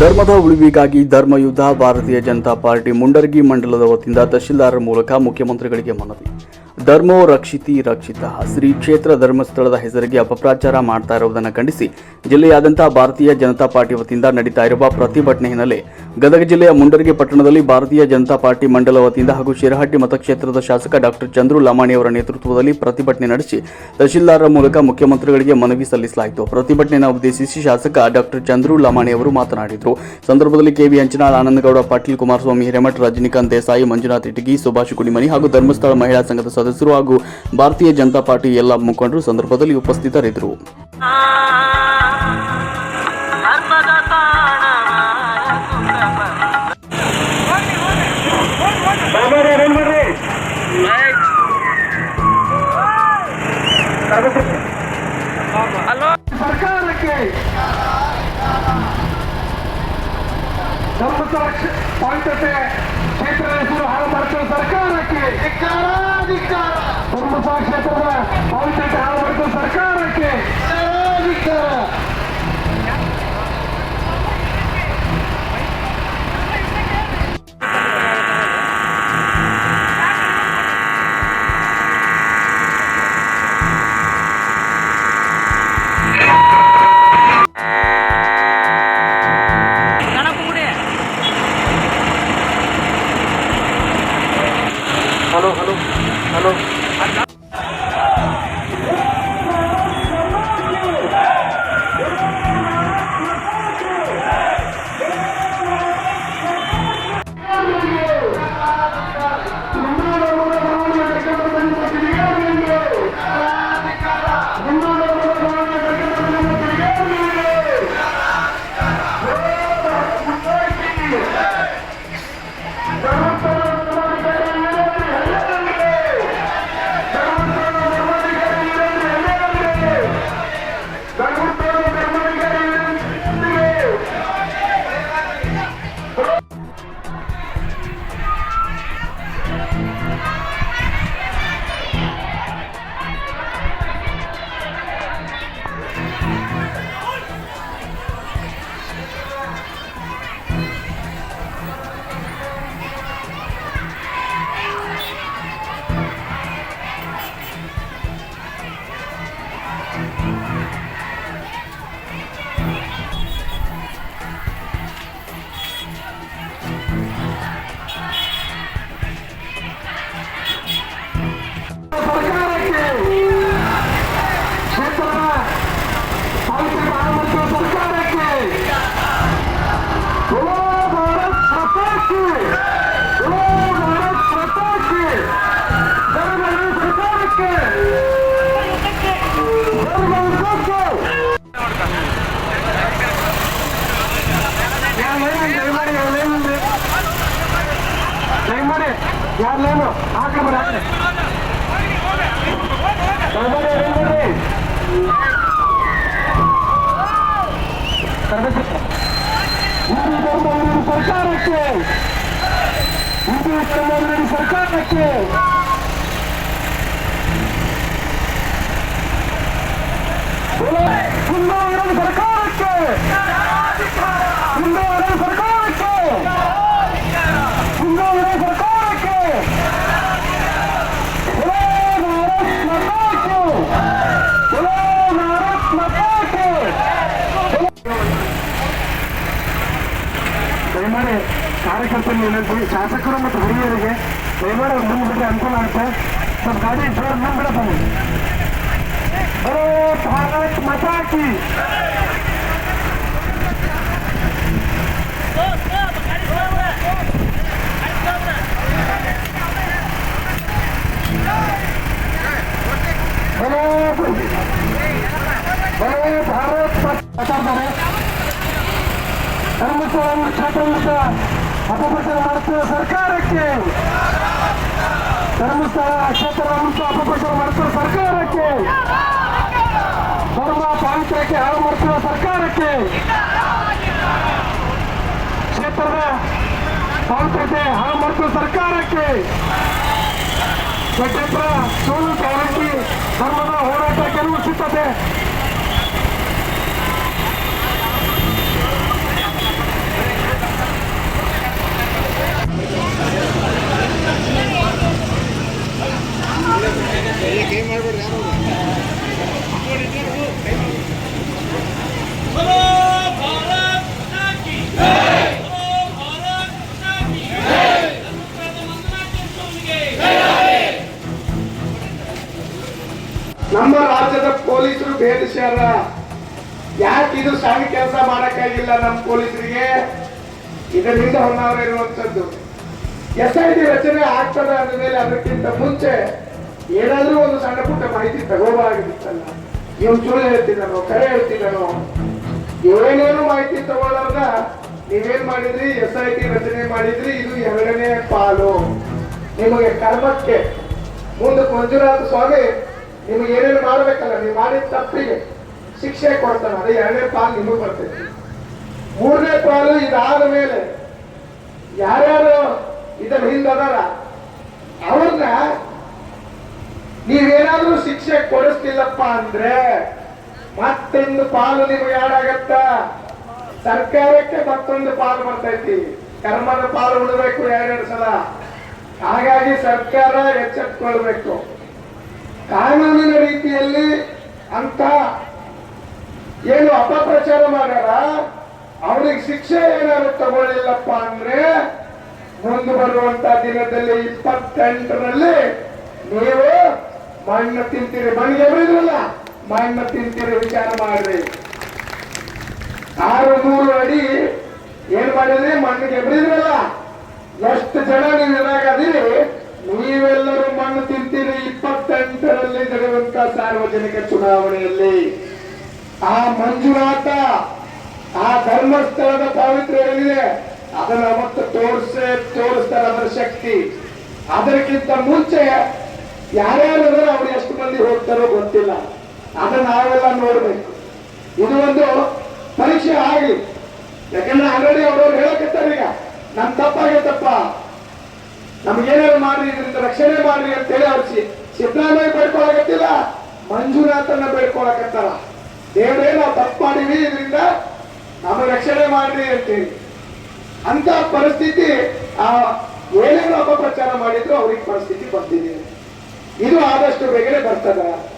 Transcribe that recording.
ಧರ್ಮದ ಉಳಿವಿಗಾಗಿ ಧರ್ಮಯುದ್ಧ ಭಾರತೀಯ ಜನತಾ ಪಾರ್ಟಿ ಮುಂಡರ್ಗಿ ಮಂಡಲದ ವತಿಯಿಂದ ತಹಶೀಲ್ದಾರರ ಮೂಲಕ ಮುಖ್ಯಮಂತ್ರಿಗಳಿಗೆ ಮನವಿ. ಧರ್ಮೋ ರಕ್ಷಿತಿ ರಕ್ಷಿತ. ಶ್ರೀ ಕ್ಷೇತ್ರ ಧರ್ಮಸ್ಥಳದ ಹೆಸರಿಗೆ ಅಪಪ್ರಚಾರ ಮಾಡ್ತಾ ಇರುವುದನ್ನು ಖಂಡಿಸಿ ಜಿಲ್ಲೆಯಾದ್ಯಂತ ಭಾರತೀಯ ಜನತಾ ಪಾರ್ಟಿ ವತಿಯಿಂದ ನಡೀತಾ ಇರುವ ಪ್ರತಿಭಟನೆ ಹಿನ್ನೆಲೆ ಗದಗ ಜಿಲ್ಲೆಯ ಮುಂಡರಗಿ ಪಟ್ಟಣದಲ್ಲಿ ಭಾರತೀಯ ಜನತಾ ಪಾರ್ಟಿ ಮಂಡಲ ವತಿಯಿಂದ ಹಾಗೂ ಶಿರಹಟ್ಟಿ ಮತಕ್ಷೇತ್ರದ ಶಾಸಕ ಡಾಕ್ಟರ್ ಚಂದ್ರು ಲಮಾಣಿ ಅವರ ನೇತೃತ್ವದಲ್ಲಿ ಪ್ರತಿಭಟನೆ ನಡೆಸಿ ತಹಶೀಲ್ದಾರರ ಮೂಲಕ ಮುಖ್ಯಮಂತ್ರಿಗಳಿಗೆ ಮನವಿ ಸಲ್ಲಿಸಲಾಯಿತು. ಪ್ರತಿಭಟನೆಯನ್ನು ಉದ್ದೇಶಿಸಿ ಶಾಸಕ ಡಾಕ್ಟರ್ ಚಂದ್ರು ಲಮಾಣಿ ಅವರು ಮಾತನಾಡಿದರು. ಸಂದರ್ಭದಲ್ಲಿ ಕೆವಿ ಅಂಚನಾಳ್ ಆನಂದಗೌಡ, ಪಾಟೀಲ್ ಕುಮಾರಸ್ವಾಮಿ, ಹಿರೇಮಠ, ರಜನಿಕಾಂತ್ ದೇಸಾಯಿ, ಮಂಜುನಾಥ್ ಇಟಗಿ, ಸುಭಾಷ್ ಕುಡಿಮನಿ ಹಾಗೂ ಧರ್ಮಸ್ಥಳ ಮಹಿಳಾ ಸಂಘದ ಸದಸ್ಯರು ಹಾಗೂ ಭಾರತೀಯ ಜನತಾ ಪಾರ್ಟಿ ಎಲ್ಲ ಮುಖಂಡರು ಸಂದರ್ಭದಲ್ಲಿ ಉಪಸ್ಥಿತರಿದ್ದರು. ಧರ್ಮಸ್ಥಳ ಕ್ಷ- ಕ್ಷೇತ್ರದ ಕ್ಷೇತ್ರ ಹೆಸರು ಹಾಳು ಬರ್ತದೆ ಸರ್ಕಾರಕ್ಕೆ. ಧರ್ಮಸ್ಥಳ ಕ್ಷೇತ್ರದ ಪಾವಿತ್ರತೆ ಹಾಳು ಬರ್ತದೆ ಸರ್ಕಾರಕ್ಕೆ. ಯಾರು ಲೇನು ಹಾಕಿ ಬರ ಹಾಕ್ರಿ ದಯಮಾಡಿ ದಯಮಾಡಿ ತರಬೇತಿ ಹಿಂದೂ ಧರ್ಮ ವಿರೋಧಿ ಸರ್ಕಾರಕ್ಕೆ ಹಿಂದೂ ಧರ್ಮ ವಿರೋಧಿ ಸರ್ಕಾರಕ್ಕೆ बोलो, ದಯಮಾಡಿ ಕಾರ್ಯಕರ್ತರು ವಿನಂತಿ ಶಾಸಕರು ಮತ್ತು ಹಿರಿಯರಿಗೆ ದಯಮಾಡಿ ಅವ್ರು ಮುಂದೆ ಬಿಟ್ಟರೆ ಅನುಕೂಲ ಆಗುತ್ತೆ ಸ್ವಲ್ಪ ಗಾಡಿ ಜೋರ್ ಮುಂದೆ ಬಿಡಪ್ಪ ಮುಂದೆ ಬರೋ ಭಾರತ್ ಮಾತಾ ಕಿ ಬರೋ ಬರೋ ಮಾತಾಡ್ತಾರೆ. ಧರ್ಮಸ್ಥಳ ಕ್ಷೇತ್ರದಿಂದ ಅಪಪ್ರಚಾರ ಮಾಡುತ್ತಿರುವ ಸರ್ಕಾರಕ್ಕೆ. ಧರ್ಮಸ್ಥಳ ಕ್ಷೇತ್ರವನ್ನು ಅಪಪ್ರಚಾರ ಮಾಡುತ್ತಿರುವ ಸರ್ಕಾರಕ್ಕೆ. ಧರ್ಮ ಪಾವಿತ್ರ್ಯಕ್ಕೆ ಹಾಳು ಮಾಡುತ್ತಿರುವ ಸರ್ಕಾರಕ್ಕೆ. ಕ್ಷೇತ್ರದ ಪಾವಿತ್ರ್ಯತೆ ಹಾಳು ಮಾಡುತ್ತಿರುವ ಸರ್ಕಾರಕ್ಕೆ. ಕ್ಷೇತ್ರ ಸೋಲು ಗ್ಯಾರಂಟಿ ಧರ್ಮದ ಹೋರಾಟ ಗೆಲುವು ಸಿದ್ಧತೆ ವಿಚಾರ. ಯಾಕೆ ಇದು ಸಣ್ಣ ಕೆಲಸ ಮಾಡಕ್ಕಾಗಿಲ್ಲ ನಮ್ಮ ಪೊಲೀಸರಿಗೆ? ಇದರಿಂದ ಹೊನ್ನಾವರ ಇರುವಂತದ್ದು ಎಸ್ ಐ ಟಿ ರಚನೆ ಆಗ್ತದೆ ಅಂದ ಮೇಲೆ ಅದಕ್ಕಿಂತ ಮುಂಚೆ ಏನಾದ್ರೂ ಒಂದು ಸಣ್ಣ ಪುಟ್ಟ ಮಾಹಿತಿ ತಗೋಬಾರಾಗಿತ್ತಲ್ಲ ಇವ್ ಸುಳ್ಳು ಹೇಳ್ತಿದ್ದಾನೋ ಕರೆ ಹೇಳ್ತಿದ್ದಾನೋ ಇವನೇನೇನು ಮಾಹಿತಿ ತಗೊಳ್ಳೋದ ನೀವೇನ್ ಮಾಡಿದ್ರಿ? ಎಸ್ ಐ ಟಿ ರಚನೆ ಮಾಡಿದ್ರಿ? ಇದು ಎರಡನೇ ಪಾಲು. ನಿಮಗೆ ಕರ್ಮಕ್ಕೆ ಮುಂದೆ ಮಂಜುನಾಥ ಸ್ವಾಮಿ ನಿಮಗೆ ಏನೇನು ಮಾಡಬೇಕಲ್ಲ, ನೀವು ಮಾಡಿದ ತಪ್ಪಿಗೆ ಶಿಕ್ಷೆ ಕೊಡ್ತಾನೆ. ಅದೇ ಎರಡನೇ ಪಾಲು ನಿಮಗೆ ಬರ್ತೈತಿ ಮೂರನೇ ಪಾಲು ಇದಾದ ಮೇಲೆ ಯಾರ್ಯಾರು ಇದರ ಹಿಂದದಾರ ಅವ್ರನ್ನ ನೀವೇನಾದ್ರೂ ಶಿಕ್ಷೆ ಕೊಡಿಸ್ತಿಲ್ಲಪ್ಪ ಅಂದ್ರೆ ಮತ್ತೊಂದು ಪಾಲು ನಿಮ್ಗೆ ಯಾರಾಗತ್ತ? ಸರ್ಕಾರಕ್ಕೆ ಮತ್ತೊಂದು ಪಾಲು ಬರ್ತೈತಿ. ಕರ್ಮದ ಪಾಲು ಉಳಬೇಕು ಎರಡೆರಡು ಸಲ? ಹಾಗಾಗಿ ಸರ್ಕಾರ ಎಚ್ಚೆತ್ಕೊಳ್ಬೇಕು. ಕಾನೂನಿನ ರೀತಿಯಲ್ಲಿ ಅಂತ ಏನು ಅಪಪ್ರಚಾರ ಮಾಡ್ಯಾರ? ಅವನಿಗೆ ಶಿಕ್ಷೆ ಏನಾದ್ರು ತಗೊಳ್ಳಿಲ್ಲಪ್ಪ ಅಂದ್ರೆ ಮುಂದೆ ಬರುವಂತ ದಿನದಲ್ಲಿ ಇಪ್ಪತ್ತೆಂಟರಲ್ಲಿ ನೀವು ಮಣ್ಣು ತಿಂತೀರಿ. ಮಣ್ಣಿಗೆ ಎಬರಿದ್ರಲ್ಲ ಮಣ್ಣು ತಿಂತೀರಿ ವಿಚಾರ ಮಾಡ್ರಿ. ಆರು ನೂರು ಅಡಿ ಏನ್ ಮಾಡಿದ್ರಿ? ಮಣ್ಣಿಗೆ ಎಬರಿದ್ರಲ್ಲ ಎಷ್ಟು ಜನ ನೀವು ಇದಾಗ ಅದೀರಿ? ನೀವೆಲ್ಲರೂ ಮಣ್ಣು ತಿಂತೀರಿ. ಇಪ್ಪತ್ತೆಂಟರಲ್ಲಿ ನಡೆಯುವಂತ ಸಾರ್ವಜನಿಕ ಚುನಾವಣೆಯಲ್ಲಿ ಆ ಮಂಜುನಾಥ ಆ ಧರ್ಮಸ್ಥಳದ ಪಾವಿತ್ರ ಏನಿದೆ ಅದನ್ನ ಅವತ್ತು ತೋರಿಸೇ, ತೋರಿಸ್ತಾರೆ ಅದರ ಶಕ್ತಿ. ಅದಕ್ಕಿಂತ ಮುಂಚೆ ಯಾರ್ಯಾರು ಅವ್ರು ಎಷ್ಟು ಮಂದಿ ಹೋಗ್ತಾರೋ ಗೊತ್ತಿಲ್ಲ. ಅದನ್ನ ನಾವೆಲ್ಲ ನೋಡ್ಬೇಕು. ಇದು ಒಂದು ಪರೀಕ್ಷೆ ಆಗಲಿ. ಯಾಕಂದ್ರೆ ಆಲ್ರೆಡಿ ಅವ್ರವ್ರು ಹೇಳಕತ್ತಾರೆ ಈಗ ನಮ್ ತಪ್ಪಾಗೈತಪ್ಪ ನಮ್ಗೇನಾದ್ರು ಮಾಡ್ರಿ, ಇದರಿಂದ ರಕ್ಷಣೆ ಮಾಡ್ರಿ ಅಂತ ಹೇಳಿ ಸಿ- ಸಿದ್ದರಾಮಯ್ಯ ಬೇಡ್ಕೊಳಕತ್ತಿಲ್ಲ, ಮಂಜುನಾಥನ್ನ ಬೇಡ್ಕೊಳಕತ್ತಾರ. ದೇವ್ರೇ, ನಾವು ತಪ್ಪು ಮಾಡಿವಿ, ಇದರಿಂದ ನಮ್ಮ ರಕ್ಷಣೆ ಮಾಡ್ರಿ ಅಂತೇಳಿ. ಅಂತ ಪರಿಸ್ಥಿತಿ, ಆ ಏನೇನು ಅಪಪ್ರಚಾರ ಮಾಡಿದ್ರು, ಅವ್ರಿಗೆ ಪರಿಸ್ಥಿತಿ ಬಂದಿದೆ. ಇದು ಆದಷ್ಟು ಬೇಗನೆ ಬರ್ತದ.